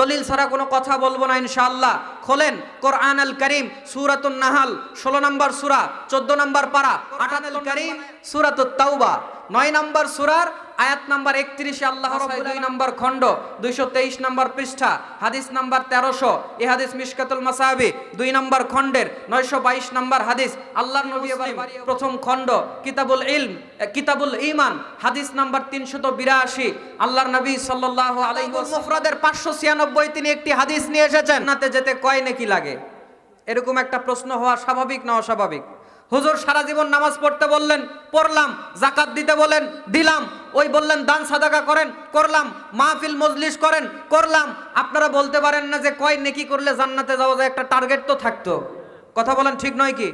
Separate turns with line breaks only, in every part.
দলিল ছাড়া কোনো কথা বলব না ইনশাআল্লাহ। খোলেন কোরআন আল করিম, সুরাতুন নাহাল, ষোলো নম্বর সুরা, চোদ্দ নম্বর পারা আটান আল করিম, সুরাতুত তাওবা। নয় নম্বর সুরার আয়াত নাম্বার একত্রিশে আল্লাহ দুই নম্বর খণ্ড দুইশো তেইশ নম্বর পৃষ্ঠা হাদিস নাম্বার তেরোশো এ হাদিস মিশকাতুল মাসাবি দুই নম্বর খণ্ডের নয়শো বাইশ নম্বর হাদিস আল্লাহর নবী প্রথম খণ্ড কিতাবুল ইলম কিতাবুল ইমান হাদিস নাম্বার তিনশত বিরাশি আল্লাহর নবী সাল্লাহ আলাইহি মুফরাদের পাঁচশো ছিয়ানব্বই তিনি একটি হাদিস নিয়ে এসেছেন। নাতে যেতে কয় নাকি লাগে? এরকম একটা প্রশ্ন হওয়া স্বাভাবিক না অস্বাভাবিক? হুজুর সারা জীবন নামাজ পড়তে বললেন, পড়লাম, জাকাত দিতে বলেন, দিলাম, ওই বললেন, দান সাদাকা করেন, করলাম, মাহফিল মজলিস করেন, করলাম। আপনারা বলতে পারেন না যে কয় নেকি করলে জান্নাতে যাওয়া যায়, একটা টার্গেট তো থাকতো। কথা বলেন ঠিক নয় কি?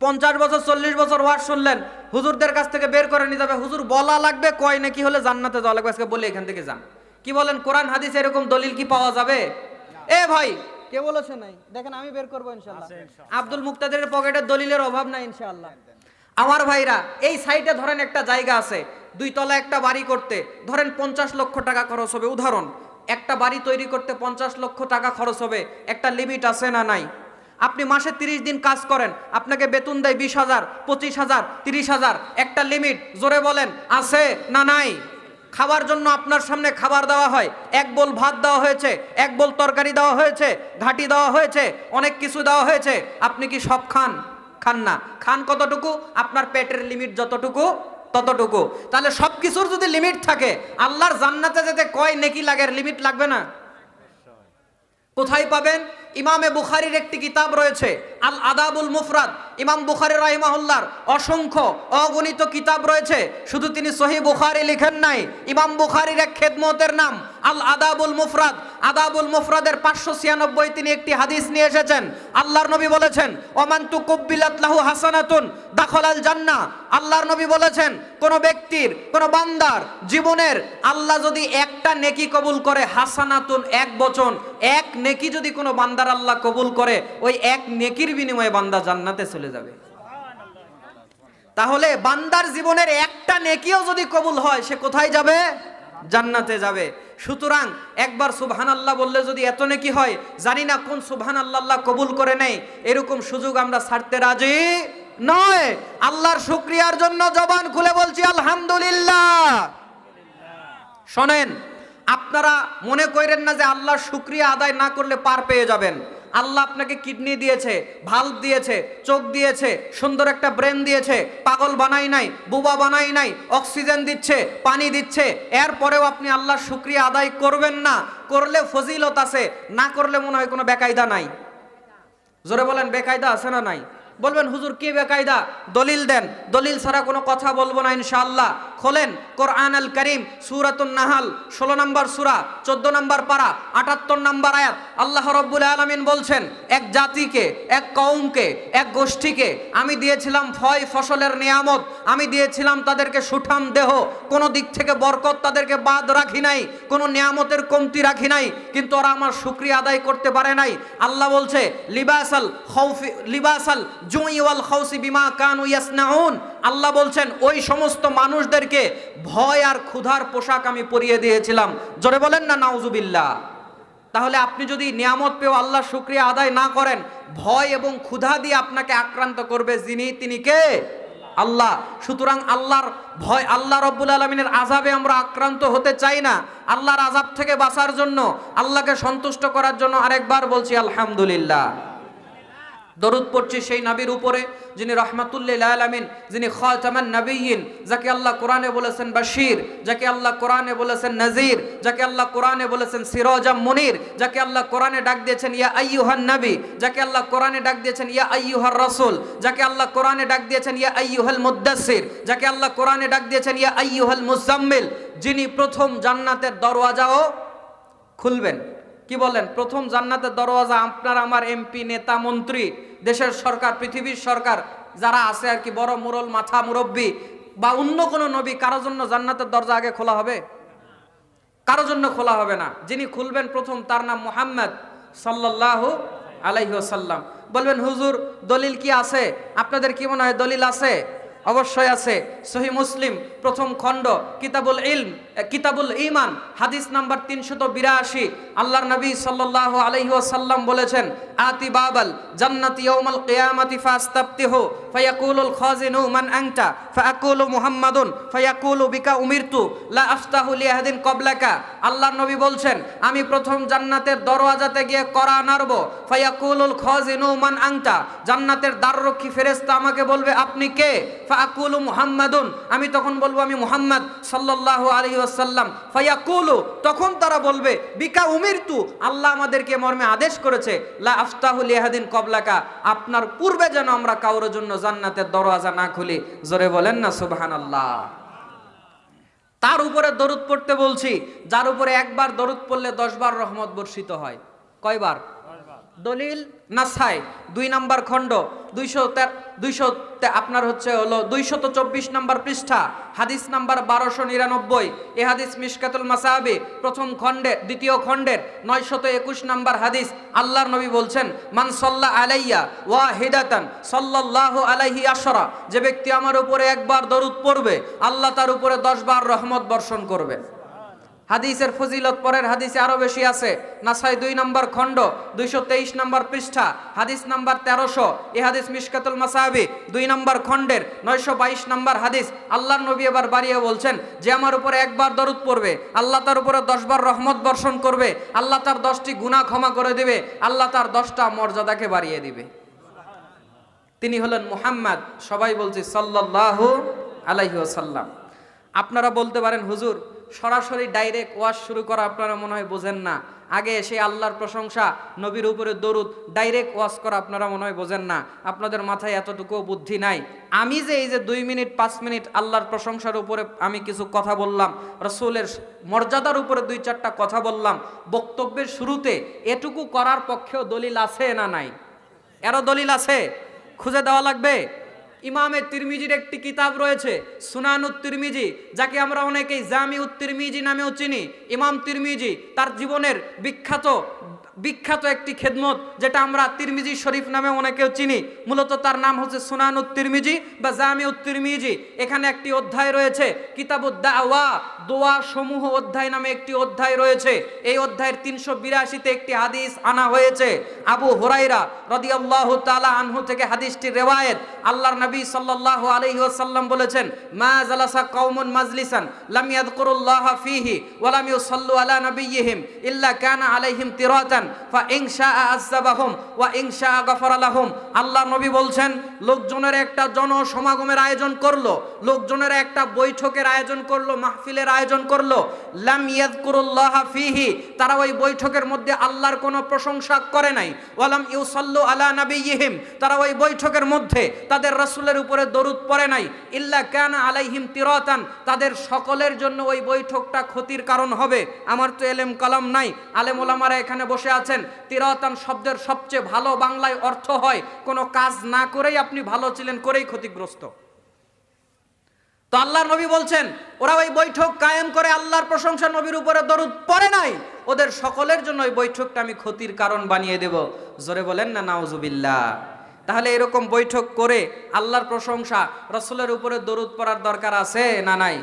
পঞ্চাশ বছর, চল্লিশ বছর ওয়াজ শুনলেন, হুজুরদের কাছ থেকে বের করে নিতে হবে। হুজুর, বলা লাগবে কয় নাকি হলে জান্নাতে যাওয়া লাগবে? আজকে বলে এখান থেকে যান। কি বলেন, কোরআন, হাদিস এরকম দলিল কি পাওয়া যাবে? এ ভাই কে বলেছে নাই। দেখেন আমি বের করব ইনশাল্লাহ। আব্দুল মুক্তাদের পকেটে দলিলের অভাব নাই ইনশাআল্লাহ আমার ভাইরা এই সাইডে ধরেন একটা জায়গা আছে দুই তলা একটা বাড়ি করতে ধরেন পঞ্চাশ লক্ষ টাকা খরচ হবে। উদাহরণ একটা বাড়ি তৈরি করতে পঞ্চাশ লক্ষ টাকা খরচ হবে একটা লিমিট আছে না নাই? আপনি মাসে তিরিশ দিন কাজ করেন আপনাকে বেতন দেয় বিশ হাজার পঁচিশ হাজার তিরিশ হাজার একটা লিমিট জোরে বলেন আছে না নাই? খাবার জন্য আপনার সামনে খাবার দেওয়া হয়। এক বোল ভাত দেওয়া হয়েছে, এক বোল তরকারি দেওয়া হয়েছে, ঘাটি দেওয়া হয়েছে, অনেক কিছু দেওয়া হয়েছে। আপনি কি সব খান? খান না। খান কতটুকু? আপনার পেটের লিমিট যতটুকু, ততটুকু। তাহলে সব কিছুর যদি লিমিট থাকে, আল্লাহর জান্নাতে যেতে কয় নেকি লাগে লিমিট লাগবে না? কোথায় পাবেন? ইমামে বুখারির একটি কিতাব রয়েছে, আল আদাবুল মুফরাদ। ইমাম বুখারি রাহিমাহুল্লার অসংখ্য অগণিত কিতাব রয়েছে। শুধু তিনি সহি বুখারি লিখেন নাই, ইমাম বুখারির এক খেদমতের নাম আল আদাবুল মুফরাদ, আদাবুল মুফরাদের পাঁচশো ছিয়ানব্বই তিনি একটি হাদিস নিয়ে এসেছেন। আল্লাহর নবী বলেছেন, ওমান তু কুব্বিলাত লাহু হাসানাতুন দাখল আল জান্না। আল্লাহর নবী বলেছেন, কোন ব্যক্তির, কোন বান্দার জীবনের আল্লাহ যদি একটা নেকি কবুল করে, হাসানাতুন এক বচন, এক নেকি যদি কোনো বান্দার আল্লাহ কবুল করে, ওই এক নেকির বিনিময়ে বান্দা জান্নাতে চলে যাবে। তাহলে বান্দার জীবনের একটা নেকিও যদি কবুল হয়, সে কোথায় যাবে? জান্নাতে যাবে। সুতরাং একবার সুবহান আল্লাহ বললে যদি এত নাকি হয়, জানি না কোন সুবহান আল্লাহ কবুল করে নেই এরকম সুযোগ আমরা ছাড়তে রাজি নয়। আল্লাহর শুক্রিয়ার জন্য জবান খুলে বলছি, আলহামদুলিল্লাহ। শোনেন, আপনারা মনে করেন না যে আল্লাহর শুক্রিয়া আদায় না করলে পার পেয়ে যাবেন। আল্লাহ আপনাকে কিডনি দিয়েছে ভাল্ব দিয়েছে, চোখ দিয়েছে, সুন্দর একটা ব্রেন দিয়েছে, পাগল বানাই নাই, বুবা বানাই নাই অক্সিজেন দিচ্ছে, পানি দিচ্ছে, এরপরেও আপনি আল্লাহ শুক্রিয়া আদায় করবেন না, করলে ফজিলত আছে, না করলে মনে হয় কোনো বেকায়দা নাই। জোরে বলেন, বেকায়দা আছে না নাই? বলবেন, হুজুর, কি বেকায়দা? দলিল দেন। দলিল ছাড়া কোনো কথা বলব না, ইনশাআল্লাহ। খোলেন কোরআন আল করিম, সুরাতুন নাহাল, ষোলো নম্বর সুরা, চোদ্দ নম্বর পারা, আটাত্তর নম্বর আয়াত। আল্লাহ রব্বুল আলমিন বলছেন, এক জাতিকে, এক কৌমকে এক গোষ্ঠীকে আমি দিয়েছিলাম ফয় ফসলের নিয়ামত। আমি দিয়েছিলাম তাদেরকে সুঠাম দেহ। কোনো দিক থেকে বরকত তাদেরকে বাদ রাখি নাই। কোনো নিয়ামতের কমতি রাখি নাই। কিন্তু ওরা আমার শুক্রিয়া আদায় করতে পারে নাই। আল্লাহ বলছে, লিবাসাল খৌফি, লিবাসাল জুই ওয়াল খৌসি বিমা কানু ইয়াসনাউন। আল্লাহ বলছেন, ওই সমস্ত মানুষদেরকে ভয় আর ক্ষুধার পোশাক আমি পরিয়ে দিয়েছিলাম। জোরে বলেন না, নাউজুবিল্লাহ। তাহলে আপনি যদি নিয়ামত পেও আল্লাহ শুক্রিয়া আদায় না করেন, ভয় এবং ক্ষুধা দিয়ে আপনাকে আক্রান্ত করবে যিনি, তিনি কে? আল্লাহ। সুতরাং আল্লাহর ভয় আল্লাহ রব্বুল আলমিনের আজাবে আমরা আক্রান্ত হতে চাই না। আল্লাহর আজাব থেকে বাঁচার জন্য, আল্লাহকে সন্তুষ্ট করার জন্য আরেকবার বলছি, আলহামদুলিল্লাহ। দরুদ পড়ছি সেই নবীর উপরে, যিনি রহমাতুল্লিল আলামিন, যিনি খাতামান নবীন যাকে আল্লাহ কোরআনে বলেছেন বাশির, যাকে আল্লাহ কোরআনে বলেছেন নজির যাকে আল্লাহ কোরআনে বলেছেন সিরাজাম মুনির, যাকে আল্লাহ কোরআনে ডাক দিয়েছেন, ইয়া আইয়ুহান নবী, যাকে আল্লাহ কোরআনে ডাক দিয়েছেন, ইয়া আইয়ুহার রসুল, যাকে আল্লাহ কোরআনে ডাক দিয়েছেন, ইয়া আইয়ুহাল মুদ্দাসসির যাকে আল্লাহ কোরআনে ডাক দিয়েছেন, ইয়া আইয়ুহাল মুজাম্মিল যিনি প্রথম জান্নাতের দরওয়াজাও খুলবেন। কি বলেন? প্রথম জান্নাতের দরওয়াজা আপনার, আমার এমপি, নেতা, মন্ত্রী, দেশের সরকার, পৃথিবীর সরকার, যারা আছে আর কি, বড় মুরল, মাথা মুরব্বী, বা অন্য কোনো নবী, কারও জন্য জান্নাতের দরজা আগে খোলা হবে? কারও জন্য খোলা হবে না। যিনি খুলবেন প্রথম, তার নাম মোহাম্মদ সাল্লাল্লাহু আলাইহি ওয়াসাল্লাম। বলবেন, হুজুর, দলিল কি আছে? আপনাদের কি মনে হয় দলিল আছে? অবশ্যই আছে। সহি মুসলিম, প্রথম খণ্ড, কিতাবুল ইলম। কিতাবুল ইমান হাদিস নাম্বার তিনশত বিরাশি। আল্লাহর নবী আলাইহি ওয়াসাল্লাম বলেছেন, আতি বাবাল জান্নাতি ইয়াউমাল কিয়ামাতি ফাস্তাফতিহু, ফায়াকুলুল খাজিনু মান আনতা, ফায়াকুলু মুহাম্মাদুন, ফায়াকুলু বিকা উমিরতু, লা আফতাহু লিয়াহদিন ক্বাবলাকা। আল্লাহর নবী বলছেন, আমি প্রথম জান্নাতের দরওয়াজাতে গিয়ে করা নাড়ব, ফায়াকুলুল খাজিনু মান আনতা। জান্নাতের দ্বাররক্ষী ফেরেশতা আমাকে বলবে, আপনি কে? ফায়াকুলু মুহাম্মাদুন। আমি তখন বলব, আমি মুহাম্মদ সাল্লাল্লাহু আলাইহি ওয়াসাল্লাম ফায়াকুলু, তখন তারা বলবে, বিকা উমিরতু, আল্লাহ আমাদেরকে মর্মে আদেশ করেছে, লা আফতাহু লিয়াহদিন ক্বাবলাকা আপনার পূর্বে যেন আমরা কারোর জন্য জান্নাতের দরওয়াজা না খুলি। জোরে বলেন না, সুবহানাল্লাহ। তার উপরে দরুদ পড়তে বলছি, যার উপরে একবার দরুদ পড়লে দশবার রহমত বর্ষিত হয়। কয়বার? দলিল নাসাই, দুই নাম্বার খণ্ড, দুইশো দুইশো আপনার হচ্ছে হলো দুইশত চব্বিশ নাম্বার পৃষ্ঠা, হাদিস নাম্বার বারোশো নিরানব্বই। এ হাদিস মিশকাতুল মাসাহাবি প্রথম খণ্ডের দ্বিতীয় খণ্ডের, নয়শত একুশ নাম্বার হাদিস, আল্লাহর নবী বলছেন, মান সল্লা আলাইয়া ওয়া হিদাতান সাল্লাল্লাহু আলাইহি আশরা যে ব্যক্তি আমার উপরে একবার দরুদ পড়বে, আল্লাহ তার উপরে দশবার রহমত বর্ষণ করবে। হাদিসের ফজিলত পরের হাদিসে আরও বেশি আছে। নাসাই দুই নম্বর খণ্ড, দুইশো তেইশ নম্বর পৃষ্ঠা, হাদিস নাম্বার তেরোশো, এ হাদিস মিশকাতুল মাসাহাবি দুই নম্বর খণ্ডের, নয়শো বাইশ নম্বর হাদিস। আল্লাহর নবী এবার বাড়িয়ে বলছেন যে, আমার উপরে একবার দরুদ পড়বে, আল্লাহ তার উপরে দশবার রহমত বর্ষণ করবে, আল্লাহ তার দশটি গুনাহ ক্ষমা করে দেবে, আল্লাহ তার দশটা মর্যাদাকে বাড়িয়ে দিবে। তিনি হলেন মুহাম্মদ, সবাই বলছি সাল্লাল্লাহু আলাইহি সাল্লাম আপনারা বলতে পারেন, হুজুর সরাসরি ডাইরেক্ট ওয়াশ শুরু করা আপনারা মনে হয় বোঝেন না। আগে এসে আল্লাহর প্রশংসা, নবীর উপরে দরুদ ডাইরেক্ট ওয়াশ করা আপনারা মনে হয় বোঝেন না। আপনাদের মাথায় এতটুকু বুদ্ধি নাই। আমি যে এই যে দুই মিনিট, পাঁচ মিনিট আল্লাহর প্রশংসার উপরে আমি কিছু কথা বললাম, রসুলের মর্যাদার উপরে দুই চারটা কথা বললাম, বক্তব্যের শুরুতে এটুকু করার পক্ষেও দলিল আছে না নাই? এরও দলিল আছে? খুঁজে দেওয়া লাগবে? ইমামের তিরমিজির একটি কিতাব রয়েছে, সুনানুত তিরমিজি, যাকে আমরা অনেকেই জামিউত তিরমিজি নামেও চিনি। ইমাম তিরমিজি তার জীবনের বিখ্যাত বিখ্যাত একটি খেদমত যেটা আমরা তিরমিজি শরীফ নামে অনেকেও চিনি। মূলত তার নাম হচ্ছে সুনানুত তিরমিজি বা জামিউত তিরমিজি এখানে একটি অধ্যায় রয়েছে, কিতাবুদ্দাওয়া দোয়া সমূহ অধ্যায় নামে একটি অধ্যায় রয়েছে। এই অধ্যায়ের তিনশো বিরাশিতে একটি হাদিস আনা হয়েছে। আবু হুরাইরা রদিয়াল্লাহু তালা আনহু থেকে হাদিসটি রেওয়ায়েত। আল্লাহর নবী সাল্লাল্লাহু আলাইহি ওয়াসাল্লাম বলেছেন, মা জালাসা কৌমন মাজলিসান, লাম ইয়াযকুরুল্লাহ ফীহি ওয়া লাম ইউসাল্লু আলা নাবিয়্যিহিম ইল্লা কানা আলাইহিম তিরাতান ফা ইন শাআ আযাবাহুম ওয়া ইন শাআ গফারা লাহুম আল্লাহ নবী বলছেন, লোকজনের একটা জনসমাগমের আয়োজন করল, লোকজনের একটা বৈঠকের আয়োজন করল, মাহফিলের আয়োজন করল। লাম ইয়াযকুরুল্লাহ ফীহি, তারা ওই বৈঠকের মধ্যে আল্লাহর কোনো প্রশংসা করে নাই। ওয়ালাম ইউসাল্লু আলা নাবিয়্যিহিম, তারা ওই বৈঠকের মধ্যে তাদের রাসূলের উপরে দরুদ পড়ে নাই। ইল্লা কানা আলাইহিম তিরাতান, তাদের সকলের জন্য ওই বৈঠকটা ক্ষতির কারণ হবে। আমার তো এলেম কলম নাই। আলেম ওলামারা এখানে বসে আছেন তিরাতান শব্দের সবচেয়ে ভালো বাংলায় অর্থ হয়, কোনো কাজ না করেই আপনি ভালো ছিলেন, করেই ক্ষতিগ্রস্ত। তো আল্লাহর নবী বলছেন, ওরা ওই বৈঠক কায়েম করে আল্লাহর প্রশংসা নবীর উপরে দরুদ পড়ে নাই, ওদের সকলের জন্য ওই বৈঠকটা আমি ক্ষতির কারণ বানিয়ে দেব। জোরে বলেন না, নাউজুবিল্লাহ। তাহলে এরকম বৈঠক করে আল্লাহর প্রশংসা, রসুলের উপরে দরুদ পড়ার দরকার আছে না নাই?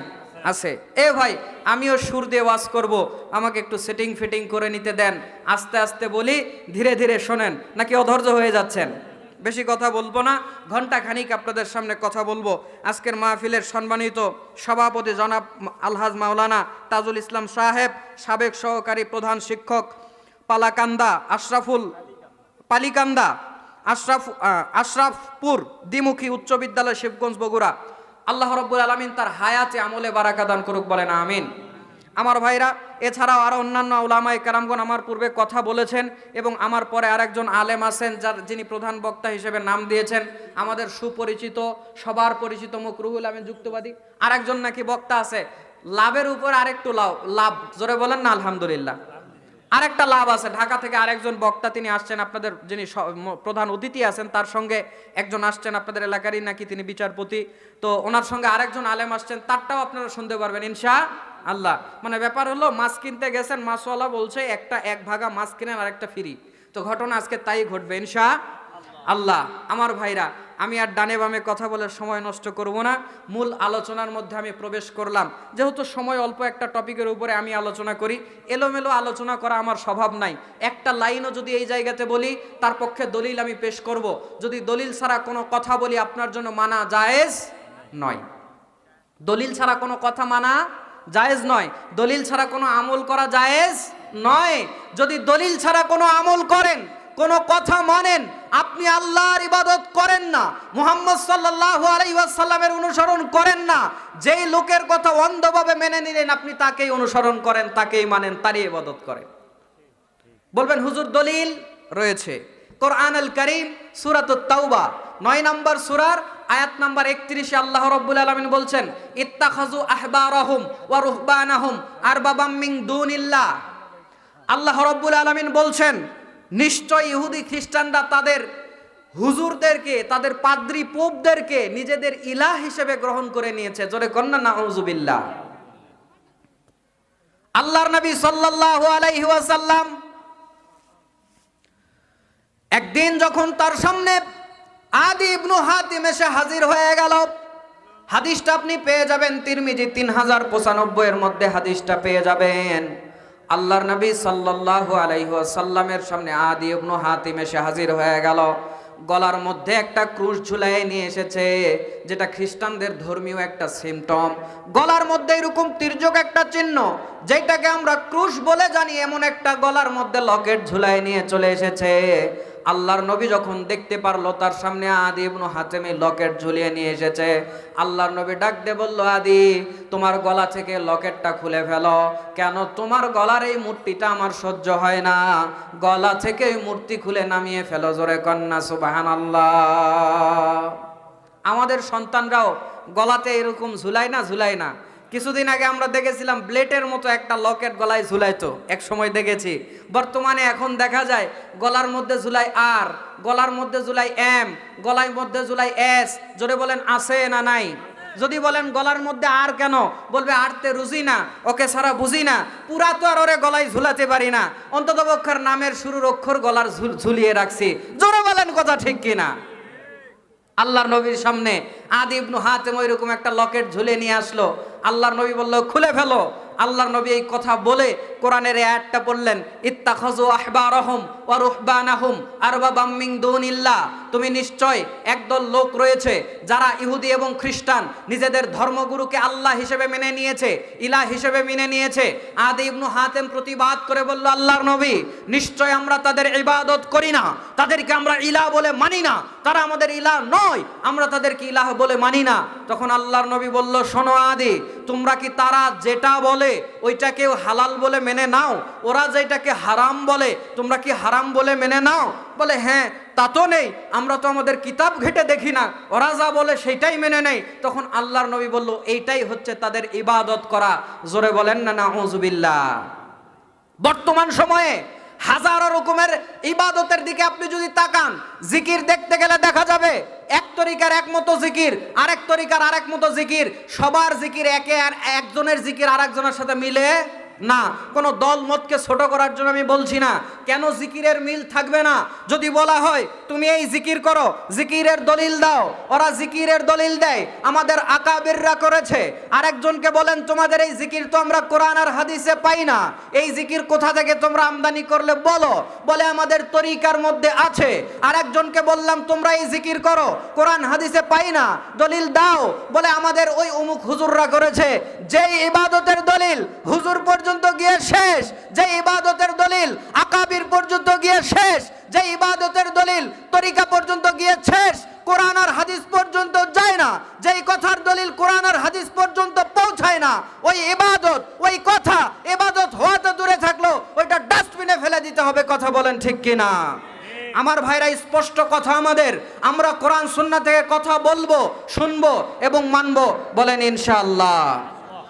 আছে। এ ভাই, আমিও সুর দিয়ে ওয়াজ করব। আমাকে একটু সেটিং ফিটিং করে নিতে দেন। আস্তে আস্তে বলি, ধীরে ধীরে শোনেন, নাকি অধৈর্য হয়ে যাচ্ছেন? বেশি কথা বলব না ঘণ্টা খানিক আপনাদের সামনে কথা বলব। আজকের মাহফিলের সম্মানিত সভাপতি জনাব আলহাজ মাওলানা তাজুল ইসলাম সাহেব, সাবেক সহকারী প্রধান শিক্ষক পালাকান্দা আশরাফুল, পালিকান্দা আশরাফ আশরাফপুর, দ্বিমুখী উচ্চ বিদ্যালয় শিবগঞ্জ বগুড়া। আল্লাহ রব্বুল আলমিন তার হায়াতে, আমলে বারাকা দান করুক বলেন, আমিন। আমার ভাইরা, এছাড়াও আরও অন্যান্য ওলামায় কারামগণ আমার পূর্বে কথা বলেছেন এবং আমার পরে আরেকজন আলেম আছেন, যার যিনি প্রধান বক্তা হিসেবে নাম দিয়েছেন। আমাদের সুপরিচিত, সবার পরিচিত মুখ রুহুল আমিন যুক্তবাদী, আরেকজন নাকি বক্তা আছে। লাভের উপর আরেকটু লাভ লাভ, জোরে বলেন না, আলহামদুলিল্লাহ। আরেকটা লাভ আছে। ঢাকা থেকে আরেকজন বক্তা তিনি আসছেন, আপনাদের যিনি প্রধান অতিথি আছেন, তার সঙ্গে একজন আসছেন আপনাদের এলাকারই নাকি তিনি বিচারপতি। তো ওনার সঙ্গে আরেকজন আলেম আসছেন, তারটাও আপনারা শুনতে পারবেন, ইনশা আল্লাহ। মানে ব্যাপার হলো, মাছ কিনতে গেছেন, মাছওয়ালা বলছে, একটা এক ভাগা মাছ কিনেন, আরেকটা ফ্রি। তো ঘটনা আজকে তাই ঘটবে, ইনশা আল্লাহ, আমার ভাইরা, আমি আর ডানে বামে কথা বলে সময় নষ্ট করব না। মূল আলোচনার মধ্যে আমি প্রবেশ করলাম। যেহেতু সময় অল্প একটা টপিকের উপরে আমি আলোচনা করি, এলোমেলো আলোচনা করা আমার স্বভাব নাই। একটা লাইনও যদি এই জায়গাতে বলি, তার পক্ষে দলিল আমি পেশ করব। যদি দলিল ছাড়া কোনো কথা বলি, আপনার জন্য মানা জায়েজ নয়। দলিল ছাড়া কোনো কথা মানা জায়েজ নয়। দলিল ছাড়া কোনো আমল করা জায়েজ নয়। যদি দলিল ছাড়া কোনো আমল করেন, কোনো কথা মানেন আপনি আল্লাহর ইবাদত করেন না, মুহাম্মদ সাল্লাল্লাহু আলাইহি ওয়াসাল্লামের অনুসরণ করেন না, যেই লোকের কথা অন্ধভাবে মেনে নিলেন আপনি তাকেই অনুসরণ করেন, তাকেই মানেন, তারই ইবাদত করেন। বলবেন, হুজুর দলিল রয়েছে। কোরআন আল করিম সুরাত তাওবা, নয় নম্বর সুরার আয়াত নাম্বার একত্রিশে আল্লাহ রব্বুল আলমিন বলছেন ইত্তাখাজু আহবারাহুম ওয়া রুহবানাহুম আরবাবাম মিন দুনিল্লাহ। আল্লাহ রব্বুল আলমিন বলছেন, নিশ্চয় ইহুদি খ্রিস্টানরা তাদের হুজুরদেরকে, তাদের পাদ্রি পোপদেরকে নিজেদের ইলাহ হিসেবে গ্রহণ করে নিয়েছে। জোরে কন্যা, নাউজুবিল্লাহ। আল্লাহর নবী সাল্লাল্লাহু আলাইহি ওয়াসাল্লাম একদিন যখন তার সামনে আদি ইবনু হাতিম এসে হাজির হয়ে গেল, হাদিসটা আপনি পেয়ে যাবেন, তিরমিজি তিন হাজার পঁচানব্বই এর মধ্যে হাদিসটা পেয়ে যাবেন। আল্লাহর নবী সাল্লাল্লাহু আলাইহি ওয়াসাল্লামের সামনে আদি ইবনু হাতিম এসে হাজির হয়ে গেল। গলার মধ্যে একটা ক্রুশ ঝুলাই নিয়ে এসেছে, যেটা খ্রিস্টানদের ধর্মীয় একটা সিমটম গলার মধ্যে এরকম তির্যক একটা চিহ্ন, যেটাকে আমরা ক্রুশ বলে জানি, এমন একটা গলার মধ্যে লকেট ঝুলাই নিয়ে চলে এসেছে। আল্লাহর নবী যখন দেখতে পারল, তার সামনে আদি ইবনু হাতেমে লকেট ঝুলিয়ে নিয়ে এসেছে। আল্লাহর নবী ডাক দিয়ে বলল, আদি, তোমার গলা থেকে লকেটটা খুলে ফেলো। কেন তোমার গলার এই মূর্তিটা আমার সহ্য হয় না? গলা থেকে এই মূর্তি খুলে নামিয়ে ফেলো জোরে কন্যা সুবাহান আল্লাহ আমাদের সন্তানরাও গলাতে এরকম ঝুলায় না, ঝুলাই না। কিছুদিন আগে আমরা দেখেছিলাম ব্লেটের মতো একটা লকেট গলায় ঝুলাইতো, এক সময় দেখেছি। বর্তমানে এখন দেখা যায় গলার মধ্যে ঝুলাই আর, গলার মধ্যে ঝুলাই এম, গলার মধ্যে ঝুলাই এস, জোরে বলেন আছে না নাই? যদি বলেন গলার মধ্যে আর কেন? বলবে আরতে রুজি না, ওকে সারা বুঝি না। পুরা তো আর ওরে গলায় ঝুলাতে পারি না। অন্তত পক্ষের নামের শুরুর অক্ষর গলার ঝুলিয়ে রাখছি। জোরে বলেন কথা ঠিক কিনা? আল্লাহর নবীর সামনে আদি ইবনু হাতেম ওইরকম একটা লকেট ঝুলে নিয়ে আসলো। আল্লাহর নবী বলল, খুলে ফেলো। আল্লাহর নবী এই কথা বলে কোরআনের আয়াতটা পড়লেন ইত্তাখাজু আহবারহুম ওয়া রুহবানাহুম আরবাবাম মিন দুনিল্লাহ। তুমি নিশ্চয় একদল লোক রয়েছে যারা ইহুদি এবং খ্রিস্টান, নিজেদের ধর্মগুরুকে আল্লাহ হিসেবে মেনে নিয়েছে, ইলাহ হিসেবে মেনে নিয়েছে। আদি ইবনু হাতেম প্রতিবাদ করে বলল, আল্লাহর নবী, নিশ্চয় আমরা তাদের ইবাদত করি না। তাদেরকে আমরা ইলাহ বলে মানি না। তারা আমাদের ইলাহ নয়, আমরা তাদেরকে ইলাহ বলে মানি না। তখন আল্লাহর নবী বলল, শোনো আদি, তোমরা কি তারা যেটা বলে, ওইটাকেও হালাল বলে মেনে নাও? ওরা যেটাকে হারাম বলে, তোমরা কি হারাম বলে মেনে নাও? বলে হ্যাঁ তা তো নেই, আমরা তো আমাদের কিতাব ঘেটে দেখি না, ওরা যা বলে সেইটাই মেনে নেই। তখন আল্লাহর নবী বলল, এইটাই হচ্ছে তাদের ইবাদত করা। জোরে বলেন না না বর্তমান সময়ে হাজারো রকমের ইবাদতের দিকে আপনি যদি তাকান, জিকির দেখতে গেলে দেখা যাবে, এক তরিকার এক মতো জিকির, আরেক তরিকার আরেক মতো জিকির, সবার জিকির একে আর একজনের জিকির আরেকজনের সাথে মিলে না, কোনো দল মতকে ছোট করার জন্য আমি বলছি না। কেন জিকিরের মিল থাকবে না? যদি বলা হয়, তুমি এই জিকির করো, জিকিরের দলিল দাও, ওরা জিকিরের দলিল দেয়, আমাদের আকাবিররা করেছে। আরেকজনকে বলেন, তোমাদের এই জিকির তো আমরা কোরআন আর হাদিসে পাই না। এই জিকির কোথা থেকে তোমরা আমদানি করলে বলো? বলে আমাদের তরিকার মধ্যে আছে। আরেকজনকে বললাম, তোমরা এই জিকির করো, কোরআন হাদিসে পাই না, দলিল দাও। বলে আমাদের ওই অমুক হুজুররা করেছে। যেই ইবাদতের দলিল, হুজুর পর্যন্ত গিয়ে শেষ। যে ইবাদতের দলিল আকাবির পর্যন্ত গিয়ে শেষ। যে ইবাদতের দলিল তরিকা পর্যন্ত গিয়ে শেষ। কোরআন আর হাদিস পর্যন্ত যায় না। যেই কথার দলিল কোরআন আর হাদিস পর্যন্ত পৌঁছায় না, ওই ইবাদত, ওই কথা ইবাদত হওয়াতে দূরে থাকল ওইটা ডাস্টবিনে ফেলে দিতে হবে, কথা বলেন ঠিক কিনা? আমার ভাইরা, স্পষ্ট কথা আমাদের। আমরা কোরআন সুন্না থেকে কথা বলব, শুনব এবং মানবো, বলেন ইনশাআল্লাহ।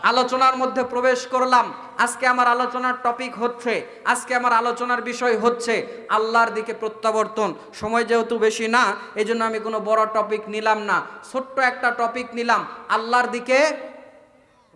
আলোচনার মধ্যে প্রবেশ করলাম। আজকে আমার আলোচনার টপিক হচ্ছে, আজকে আমার আলোচনার বিষয় হচ্ছে আল্লাহর দিকে প্রত্যাবর্তন। সময় যেহেতু বেশি না এই জন্য আমি কোনো বড় টপিক নিলাম না। ছোট্ট একটা টপিক নিলাম, আল্লাহর দিকে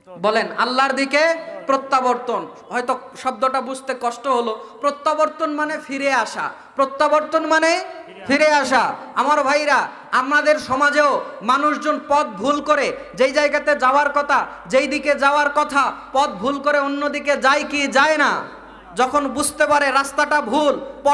বলেন, আল্লাহর দিকে প্রত্যাবর্তন। হয়তো শব্দটা বুঝতে কষ্ট হলো। প্রত্যাবর্তন মানে ফিরে আসা। প্রত্যাবর্তন মানে ফিরে আসা। আমার ভাইরা, আমাদের সমাজেও মানুষজন পথ ভুল করে। যেই জায়গাতে যাওয়ার কথা, যেই দিকে যাওয়ার কথা, পথ ভুল করে অন্যদিকে যায় কি যায় না? যখন বুঝতে পারে রাস্তাটা ভুল, পথ